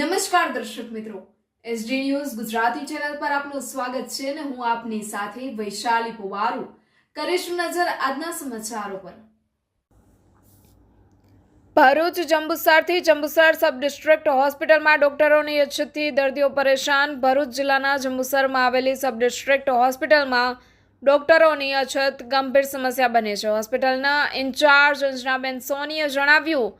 નમસ્કાર દર્શક મિત્રો. એસડી ન્યૂઝ ગુજરાતી ચેનલ પર આપનું સ્વાગત છે અને હું આપની સાથે વૈશાલી પુવારુ. કરીશું નજર આજના સમાચારો પર. ભરૂચ જંબુસરથી જંબુસર સબ ડિસ્ટ્રિક્ટ હોસ્પિટલમાં ડોક્ટરોની અછતથી દર્દીઓ પરેશાન. ભરૂચ જિલ્લાના જંબુસરમાં આવેલી સબ ડિસ્ટ્રિક્ટ હોસ્પિટલમાં ડોક્ટરોની અછત ગંભીર સમસ્યા બની છે. હોસ્પિટલના ઇન્ચાર્જ અંજનાબેન સોનીએ જણાવ્યું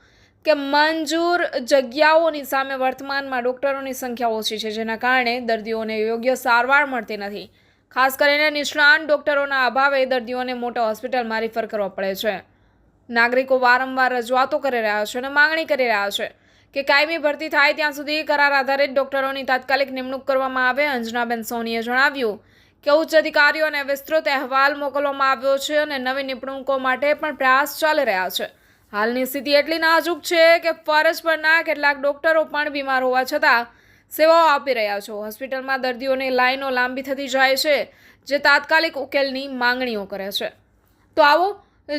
કે મંજૂર જગ્યાઓની સામે વર્તમાનમાં ડૉક્ટરોની સંખ્યા ઓછી છે, જેના કારણે દર્દીઓને યોગ્ય સારવાર મળતી નથી. ખાસ કરીને નિષ્ણાંત ડૉક્ટરોના અભાવે દર્દીઓને મોટા હોસ્પિટલમાં રિફર કરવો પડે છે. નાગરિકો વારંવાર રજૂઆતો કરી રહ્યા છે અને માંગણી કરી રહ્યા છે કે કાયમી ભરતી થાય ત્યાં સુધી કરાર આધારિત ડૉક્ટરોની તાત્કાલિક નિમણૂક કરવામાં આવે. અંજનાબેન સોનીએ જણાવ્યું કે ઉચ્ચ અધિકારીઓને વિસ્તૃત અહેવાલ મોકલવામાં આવ્યો છે અને નવી નિમણૂકો માટે પણ પ્રયાસ ચાલી રહ્યા છે. હાલની સ્થિતિ એટલી નાજુક છે કે ફરજ પરના કેટલાક ડોક્ટરો પણ બીમાર હોવા છતાં સેવાઓ આપી રહ્યા છો. હોસ્પિટલમાં દર્દીઓની લાઈનો લાંબી થતી જાય છે, જે તાત્કાલિક ઉકેલની માંગણીઓ કરે છે. તો આવો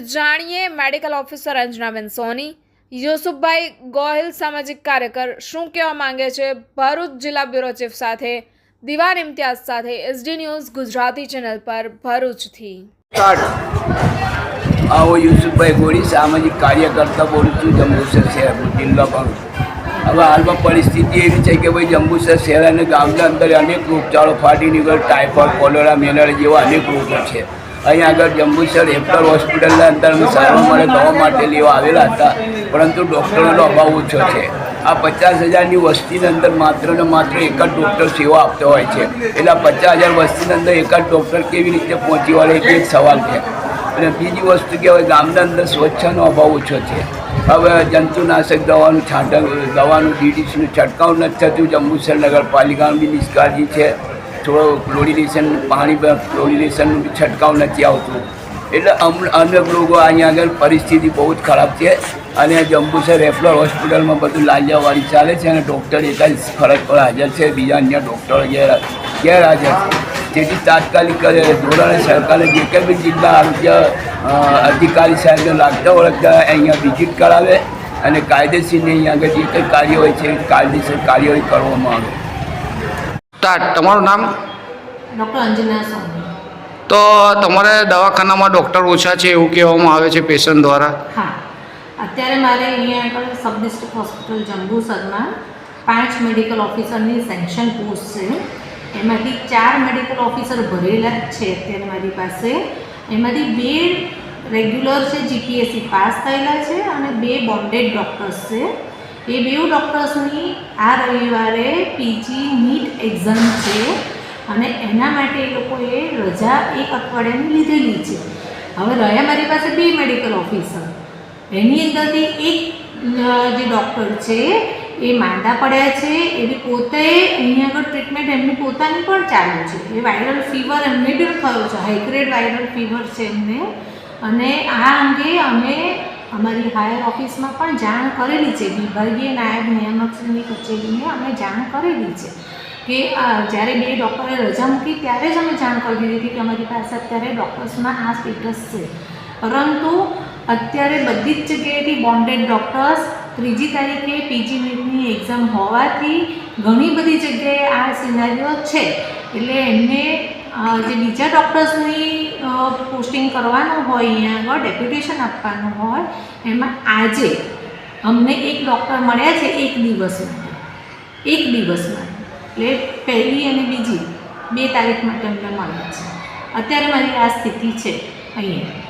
જાણીએ મેડિકલ ઓફિસર અંજનાબેન સોની, યુસુફભાઈ ગોહિલ સામાજિક કાર્યકર શું કહેવા માંગે છે? ભરૂચ જિલ્લા બ્યુરો ચીફ સાથે દિવાન ઇમ્તિયાઝ સાથે એસડી ન્યૂઝ ગુજરાતી ચેનલ પર ભરૂચથી. આવો યુસુફભાઈ ગોળી સામાજિક કાર્યકર્તા બોલું છું, જંબુસર શહેર, જિલ્લો પણ હવે હાલમાં પરિસ્થિતિ એવી છે કે ભાઈ, જંબુસર શહેર અને ગામના અંદર અનેક રોગચાળો ફાટી નીકળ, ટાઇફોઇડ, કોલેરા, મેલેરિયા જેવા અનેક રોગો છે. અહીં આગળ જંબુસર એપ્ટર હોસ્પિટલના અંદર અમે સારવાર મળે દવા માટે લેવા આવેલા હતા, પરંતુ ડૉક્ટરોનો અભાવ ઓછો છે. આ પચાસ હજારની વસ્તીની અંદર માત્ર ને માત્ર એક જ ડૉક્ટર સેવા આપતો હોય છે. એટલે પચાસ હજાર વસ્તીની અંદર એક જ ડૉક્ટર કેવી રીતે પહોંચી વળે એ એક સવાલ છે. અને બીજી વસ્તુ કહેવાય ગામના અંદર સ્વચ્છનો અભાવ ઓછો છે. હવે જંતુનાશક દવાનું છાંટક દવાનું ડીડીસીનું છંટકાવ નથી થતું. જંબુસર નગરપાલિકાનું બી નિષ્કાળજી છે. થોડો ક્લોરિનેશન પાણી ક્લોરિનેશનનું બી છંટકાવ નથી આવતું. એટલે અમ અનેક લોકો અહીંયા આગળ પરિસ્થિતિ બહુ જ ખરાબ છે. અને જંબુસર રેફરલ હોસ્પિટલમાં બધું લાંજાવાળી ચાલે છે અને ડૉક્ટર એક જ ફરજ પર હાજર છે. બીજા અન્ય ડૉક્ટરો ગેર ગેરહાજર છે. તેથી તાત્કાલિક કરે ધોરણે સરકારે જે કંઈ બી જિલ્લા આરોગ્ય અધિકારી સાહેબને લાગતા ઓળખતા અહીંયા વિઝિટ કરાવે અને કાયદેસરની અહીંયા આગળ જે કંઈ કાર્ય હોય છે કાયદેસર કાર્યવાહી કરવામાં આવે. સ્ટાર્ટ તમારું નામ? ડૉક્ટર અંજના તો તમારે દવાખાનામાં ડૉક્ટર ઓછા છે એવું કહેવામાં આવે છે પેશન્ટ દ્વારા? હા. અત્યારે મારે અહીંયા આગળ સબ ડિસ્ટ્રિક્ટ હોસ્પિટલ જંબુસરમાં પાંચ મેડિકલ ઓફિસરની સેન્શન પોસ્ટ છે. એમાંથી ચાર મેડિકલ ઓફિસર ભરેલા જ છે અત્યારે મારી પાસે. એમાંથી બે રેગ્યુલર છે જીપીએસસી પાસ થયેલા છે અને બે બોન્ડેડ ડૉક્ટર્સ છે. એ બેઉ ડૉક્ટર્સની આ રવિવારે પીજી નીટ એક્ઝામ છે અને એના માટે એ લોકોએ રજા એક અઠવાડિયાની લીધેલી છે. હવે રહ્યા મારી પાસે બે મેડિકલ ઓફિસર એની અંદરથી એક જે ડૉક્ટર છે, એ માંદા પડ્યા છે, એની પોતે અહીંયા આગળ ટ્રીટમેન્ટ એમની પોતાની પણ ચાલુ છે. એ વાયરલ ફીવર એમને બી થયો છે હાઈગ્રેડ વાયરલ ફીવર છે એમને. અને આ અંગે અમે અમારી હાયર ઓફિસમાં પણ જાણ કરેલી છે, વિભાગીય નાયબ નિયામકશ્રીની કચેરીને અમે જાણ કરેલી છે કે જ્યારે બે ડૉક્ટરે રજા મૂકી ત્યારે જ અમે જાણ કરી દીધી હતી કે અમારી પાસે અત્યારે ડૉક્ટર્સમાં આ સ્ટેટસ છે. પરંતુ અત્યારે બધી જ જગ્યાએથી બોન્ડેડ ડૉક્ટર્સ ત્રીજી તારીખે પીજી નીટની એક્ઝામ હોવાથી ઘણી બધી જગ્યાએ આ સિનારીઓ છે. એટલે એમને જે બીજા ડૉક્ટર્સની પોસ્ટિંગ કરવાનું હોય, અહીંયા આગળ ડેપ્યુટેશન આપવાનું હોય, એમાં આજે અમને એક ડૉક્ટર મળ્યા છે એક દિવસ એક દિવસમાં એટલે પહેલી અને બીજી બે તારીખ માટે અમને મળ્યા છે. અત્યારે મારી આ સ્થિતિ છે અહીંયા.